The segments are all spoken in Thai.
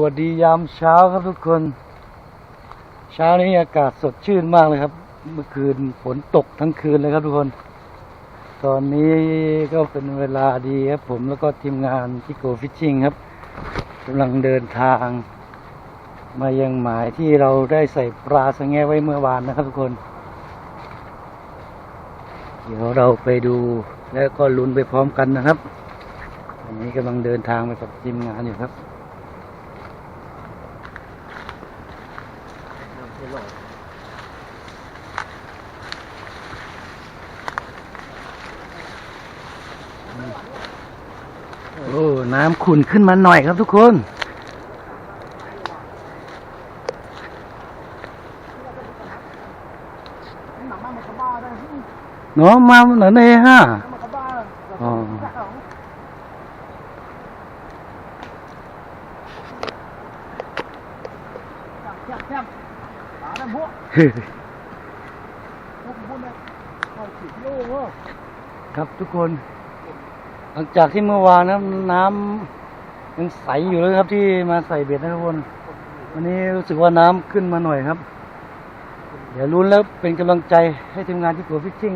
วัสดียามเช้าครับทุกคน เช้านี้อากาศสดชื่นมากเลยครับ เมื่อคืนฝนตกทั้งคืนเลยครับทุกคน ตอนนี้ก็เป็นเวลาดีครับผมแล้วก็ทีมงานที่โกฟิชชิ่งครับกำลังเดินทาง มายังหมายที่เราได้ใส่ปลาสะแงไว้เมื่อวานนะครับทุกคน เดี๋ยวเราไปดูแล้วก็ลุ้นไปพร้อมกันนะครับ อันนี้กำลังเดินทางไปกับทีมงานอยู่ครับ โอ้ น้ำขุ่นขึ้นมาหน่อยครับทุกคน nó mau ở đây ha ờ. Ừ. ครับทุกคน หลังจากที่เมื่อวานนะน้ำยังใสอยู่เลยครับที่มาใส่เบ็ดนะทุกคน วันนี้รู้สึกว่าน้ำขึ้นมาหน่อยครับ เดี๋ยวลุ้นแล้วเป็นกำลังใจให้ทีมงานที่กัวฟิชชิ่ง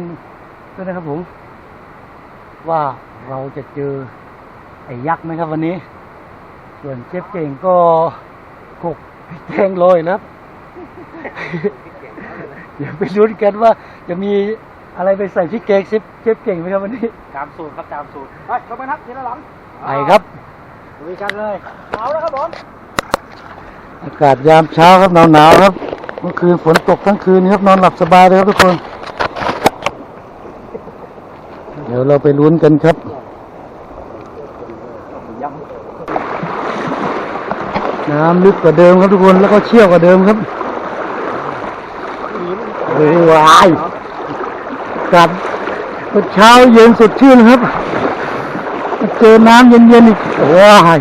ด้วยนะครับผม ว่าเราจะเจอไอ้ยักษ์ไหมครับวันนี้ ส่วนเชฟเก่งก็กกพริกแกงโรยนะค รับเดี๋ยวไปลุ้นกันว่าจะมีอะไรไปใส่พริกแกงเชฟเชฟเก่งไหมครับวันนี้ตามสูตรครับตามสูตรไปลงไปนับทีละหลังไปครับลุยกันเลยเอาแล้วครับผมอากาศยามเช้าครับหนาวๆครับเมื่อคืนฝนตกทั้งคืนครับนอนหลับสบายเลยครับทุกคน เดี๋ยวเราไปลุ้นกันครับยังน้ำลึกกว่าเดิมครับทุกคนแล้วก็เชี่ยวกว่าเดิมครับโอ้ วายกัดเช้าเย็นสดชื่นครับมาเจอน้ำเย็นๆอีกว้าย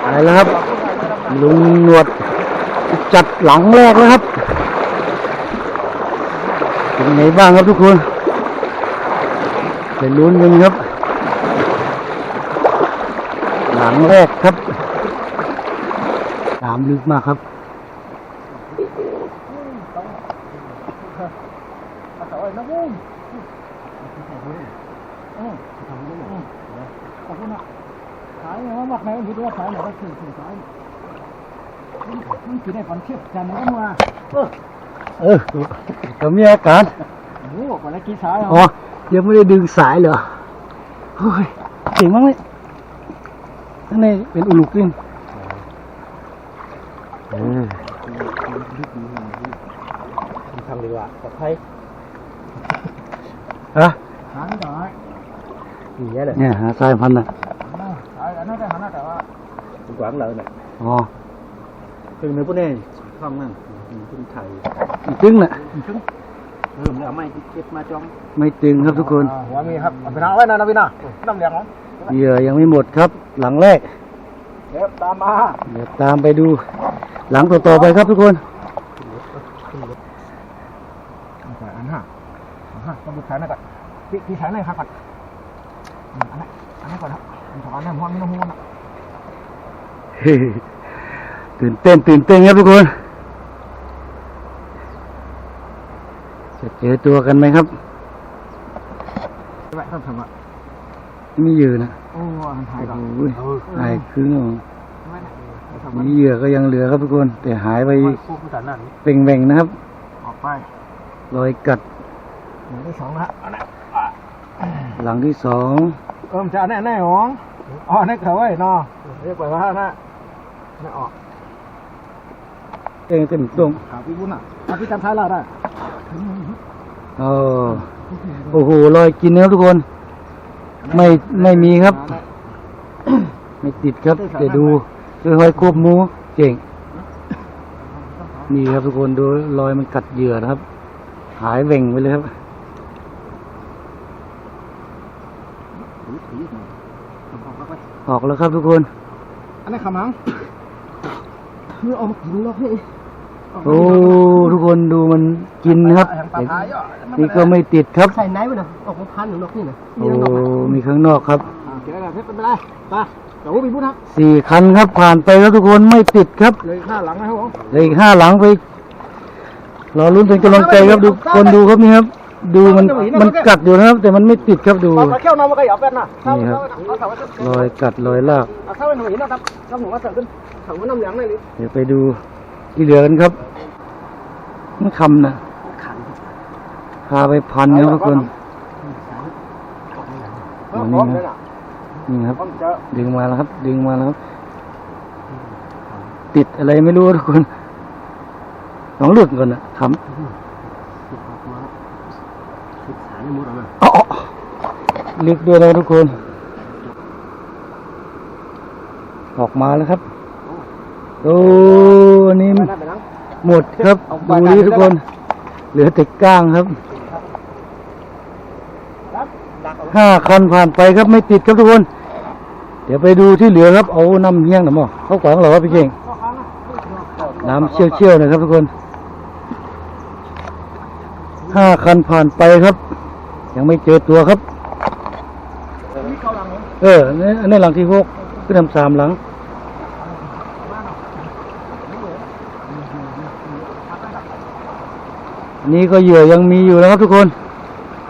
ไปแล้วครับ ลุงหนวดจัดหลังแรกแล้วครับเป็นไงบ้างครับทุกคนไปลุ้นกันครับ หลังแรกครับน้ำลึกมากครับำต่อยนะบุ้ง ขอบคุณนะขายเนี่ยว่าหมักไหนผมคิดว่าขายไหนก็คือคือขายมันกินได้ก่อนเทียบกันก็มาเออเออก็มีอาการโอ้ก่อนแล้วกี่สายอ๋อยังไม่ได้ดึงสายเหรอโอ้ยเก่งมากเลยข้างในเป็นอุลุกลิ้นเออทำดีกว่าปลอดภัยอะหาไม่ได้ ดีแย่เลยเนี่ยหาสายพันธุ์น่ะขายอันนั้นได้หันหน้าแต่ว่าหวังเลยเนี่ยอ๋อคือเนื้อพวกนี้ช่องนั่นขึ้นไทยตึงน่ะถึงเริ่มแล้วไม่เก็บมาจองไม่ตึงครับทุกคนหัวมีครับเอาไปทาไว้นะนะพี่นะน้ำเหลืองเหยื่อยังไม่หมดครับ หลังแรกเดี๋ยวตามมาเดี๋ยวตามไปดู หลังต่อๆไปครับทุกคนอันห้าอันห้าต้องดูสายหน่อยก่อนพี่พี่สายหน่อยครับก่อน อันนั้นอันนั้นก่อนครับสองอันนั้นหัวไม่ต้องหัวนะเฮ้ยตื่นเต้นตื่นเต้นครับทุกคน จะเจอตัวกันไหมครับแวะต้องทำอะมีเหยื่อนะโอ้อันถ่ายก่อนหายครึ่งแล้วไม่นะนมีเหยื่อก็ยังเหลือครับทุกคน แต่หายไปคู่ผู้ตัดนั่งนะครับ ออกไปรอยกัดหนึ่งที่สองนะหลังที่สอง เออจะอันนั้นแน่หองอ๋อนั่เขาไว้นอเรียกไปว่าน่ะน่ะออกเองเป็นตรงขาพี่บุญอะขาพี่จำท้ายเราได้เออโอ้โหรอยกินนะครับทุกคน ไม่ไม่มีครับ ไม่ติดครับแต่ดูค่อยควบมูเก่งนี่ครับทุกคนดูรอยมันกัดเหยื่อนะครับ หายเว่งไปเลยครับ ออกแล้วครับทุกคน อันนี้ขมังเมื่อออกมากินแล้วพี่โอ้ทุกคนดูมันกินนะครับแต่นี่ก็ไม่ติดครับใส่ไหนวะเนี่ยออกมาพันหนึ่งนกนี่นะโอ้มีข้างนอกครับกินได้แล้วเพชรเป็นไรไปเดี๋ยวมีพูดนะสี่คันครับผ่านไปครับทุกคนไม่ติดครับเลยข้าหลังนะครับผมเหลยอีกห้าหลังไปรอลุ้นเป็นกำลังใจครับดูคนดูครับนี่ครับ ดูมันมันกัดอยู่นะครับ แต่มันไม่ติดครับดูเอาเขี้ยวน้ำมาก็อย่าเป็นนะนี่ครับเอาเสาไว้ขึ้นรอยกัดรอยลากเอาเข้าไปหน่อยนะครับน้ำหนูมาเสริมขึ้นเสริมว่าน้ำเหลืองเลยหรือเดี๋ยวไปดูที่เหลือกันครับมันคำนะพาไปพันครับทุกคนเออพร้อมเลยนะนี่ครับพร้อมจะดึงมาแล้วครับ ดึงมาแล้วครับ ติดอะไรไม่รู้ทุกคนลองเลือกก่อนนะคำศึกษาในมุดออกมา อ๋อ ลึกด้วยนะทุกคน ออกมาแล้วครับโอ้อันนี้หมดครับเอดูนี้ทุกคน เหลือแต่ก้างครับห้าคันผ่านไปครับไม่ติดครับทุกคน เดี๋ยวไปดูที่เหลือครับเอาน้ำเฮี้ยงหน่อยมั้งเขาขวางเรอครับพี่เก่งน้ำเชี่ยวเชี่ยวๆนะครับทุกคนห้าคันผ่านไปครับ ยังไม่เจอตัวครับ เอเออันนี้อันนี้หลังที่หกขึ้นทำสามหลังอันนี้ก็เหยื่อยังมีอยู่นะครับทุกคน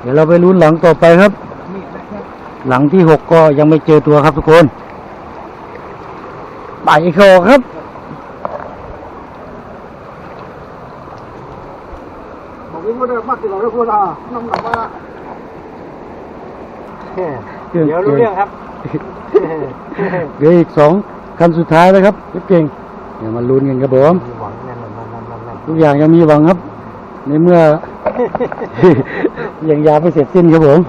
เดี๋ยวเราไปลุ้นหลังต่อไปครับ หลังที่หกก็ยังไม่เจอตัวครับทุกคนไปคอครับ บอกว่าได้มากที่เราได้พูดอะน้ำหนักว่า เดี๋ยวรู้เรื่องครับ เหลืออีกสองคันสุดท้ายแล้วครับพี่เก่งเดี๋ยวมาลุ้นกันครับผมหวังแน่นอนนั่นนั่นนั่นทุกอย่างยังมีหวังครับ ในเมื่อยังยาวไม่เสร็จสิ้นครับผม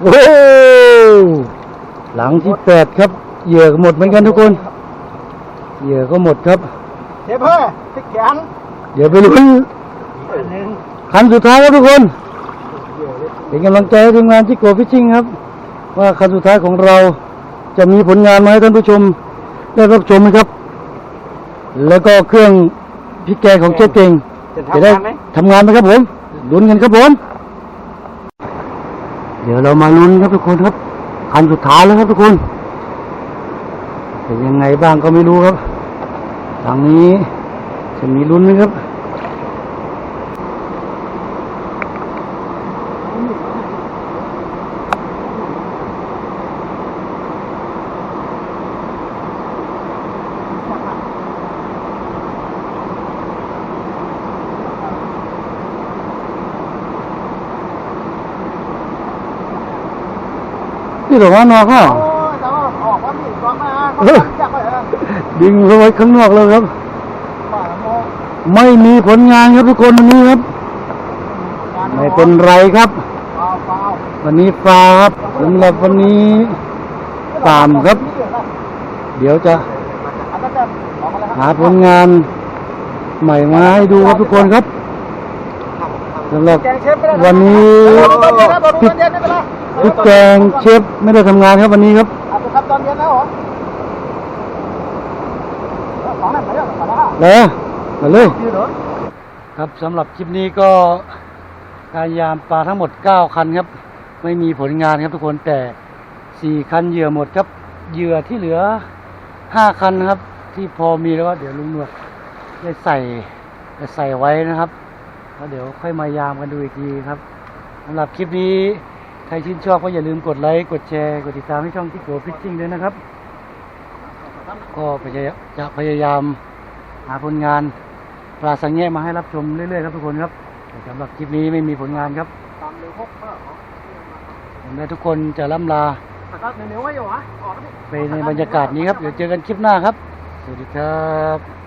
โอ้โหหลังที่แปดครับ เหยื่อก็หมดเหมือนกันทุกคน เหยื่อก็หมดครับเจ็บเฮ้ยติดแขนเดี๋ยวไปลุ้นอันนึงคันสุดท้ายครับทุกคนเป็นกำลังใจให้ทีมงานที่โกฟิชชิ่งครับ ว่าคันสุดท้ายของเราจะมีผลงานมาให้ท่านผู้ชมได้รับชมนะครับ แล้วก็เครื่องพริกแกงของเจ๊เก่งจะจะได้ทำงานไหมทำงานไหมครับผมลุ้นกันครับผมเดี๋ยวเรามาลุ้นครับทุกคนครับคันสุดท้ายแล้วครับทุกคนเป็นยังไงบ้างก็ไม่รู้ครับ ทางนี้จะมีลุ้นไหมครับที่หลวงว่านอกค่ะโอ้ยแต่ว่าออกว่ามีกองมา เขาเออจับไปเหรอดึงเขาไว้ข้างนอกแล้วครับป่าโมไม่มีผลงานครับทุกคนวันนี้ครับ ไม่เป็นไรครับเปล่าเปล่าวันนี้ฟาวครับสำหรับวันนี้ตามครับ เดี๋ยวจะอันนั้นจะออกมาแล้วครับหาผลงานใหม่มาให้ดูครับทุกคนครับสำหรับแกงเชฟไม่ได้วันนี้ตอนเย็นนะตอนเย็นไม่เป็นไรพริกแกงเชฟไม่ได้ทำงานครับวันนี้ครับ ขอแล้วแล้วมาเลย ครับสำหรับคลิปนี้ก็การยามปลาทั้งหมด 9 คันครับ ไม่มีผลงานครับทุกคนแต่ 4 คันเหยื่อหมดครับ เหยื่อที่เหลือ 5 คันนะครับ ที่พอมีแล้วก็เดี๋ยวลุงหนวดได้ใส่ได้ใส่ไว้นะครับแล้วเดี๋ยวค่อยมายามกันดูอีกทีครับสำหรับคลิปนี้ใครชื่นชอบก็อย่าลืมกดไลค์กดแชร์กดติดตามให้ช่องที่โกฟิชชิ่งด้วยนะครับ ก็พยายามจะพยายาม หาผลงานปลาสังแงะมาให้รับชมเรื่อยๆครับทุกคนครับแต่สำหรับคลิปนี้ไม่มีผลงานครับตามเร็วพกเออผมและทุกคนจะล่ำลาแต่ก็เร็วๆไว้อยู่ฮะออกดิไปในบรรยากาศนี้ครับเดี๋ยวเจอกันคลิปหน้าครับ สวัสดีครับ